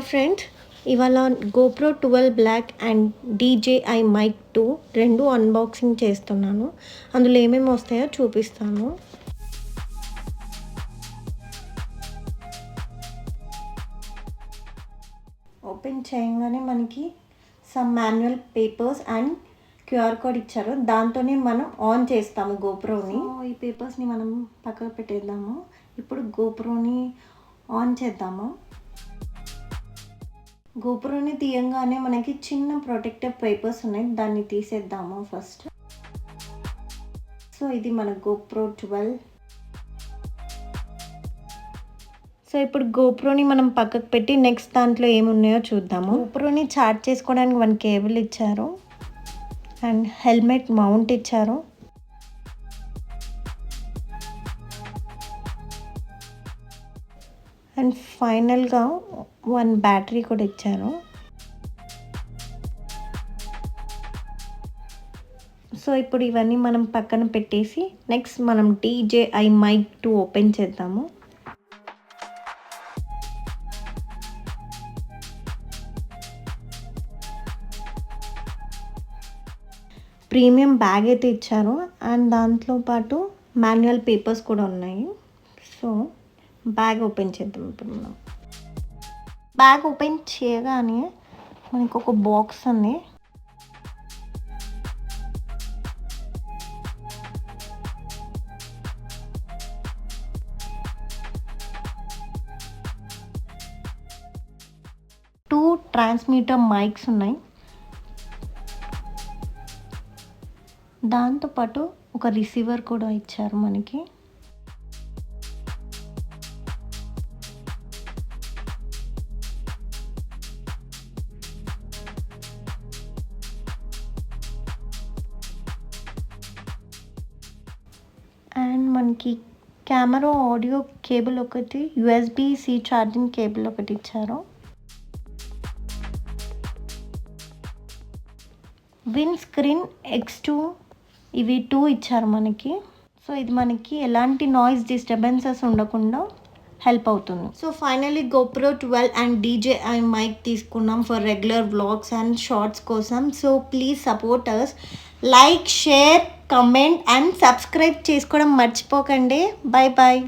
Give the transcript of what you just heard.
Hi friend. ఇవాళ GoPro twelve black and DJI mic two రెండు unboxing చేస్తున్నాను. అందులో ఏమేమి వస్తాయో చూపిస్తాను. ఓపెన్ చేయగానే మనకి some manual papers and QR code ఇచ్చారు. దాంతోనే మనం ఆన్ చేస్తాము గోప్రోని. ఈ పేపర్స్ని మనం పక్కకు పెట్టేద్దాము. ఇప్పుడు గోప్రోని ఆన్ చేద్దాము. గోపురాన్ని తీయంగానే మనకి చిన్న ప్రొటెక్టివ్ పేపర్స్ ఉన్నాయి. దాన్ని తీసేద్దాము ఫస్ట్ సో ఇది మన గోప్రో ట్వెల్వ్. సో ఇప్పుడు గోప్రోని మనం పక్కకు పెట్టి నెక్స్ట్ దాంట్లో ఏమున్నాయో చూద్దాము. గోప్రోని చార్జ్ చేసుకోవడానికి వన్ కేబుల్ ఇచ్చారు. అండ్ హెల్మెట్ మౌంట్ ఇచ్చారు. అండ్ ఫైనల్గా వన్ బ్యాటరీ కూడా ఇచ్చారు సో ఇప్పుడు ఇవన్నీ మనం పక్కన పెట్టేసి నెక్స్ట్ మనం డీజేఐ మైక్ టూ ఓపెన్ చేద్దాము. ప్రీమియం బ్యాగ్ అయితే ఇచ్చారు. అండ్ దాంట్లో పాటు మాన్యువల్ పేపర్స్ కూడా ఉన్నాయి. సో బ్యాగ్ ఓపెన్ చేద్దాం ఇప్పుడు మనం. బ్యాగ్ ఓపెన్ చేయగానే మనకు ఒక బాక్స్ ఉంది. టూ ట్రాన్స్మీటర్ మైక్స్ ఉన్నాయి. దాంతోపాటు ఒక రిసీవర్ కూడా ఇచ్చారు మనకి. అండ్ మనకి కెమెరా ఆడియో కేబుల్ ఒకటి యుఎస్బి సి ఛార్జింగ్ కేబుల్ ఒకటి ఇచ్చారు. విన్ స్క్రీన్ ఎక్స్ టూ ఇవి టూ ఇచ్చారు మనకి. సో ఇది మనకి ఎలాంటి నాయిస్ డిస్టర్బెన్సెస్ ఉండకుండా హెల్ప్ అవుతుంది. So finally GoPro twelve and DJI mic తీసుకున్నాం for regular vlogs and shorts కోసం. So please support us like share comment and subscribe చేసుకోవడం మర్చిపోకండి. Bye bye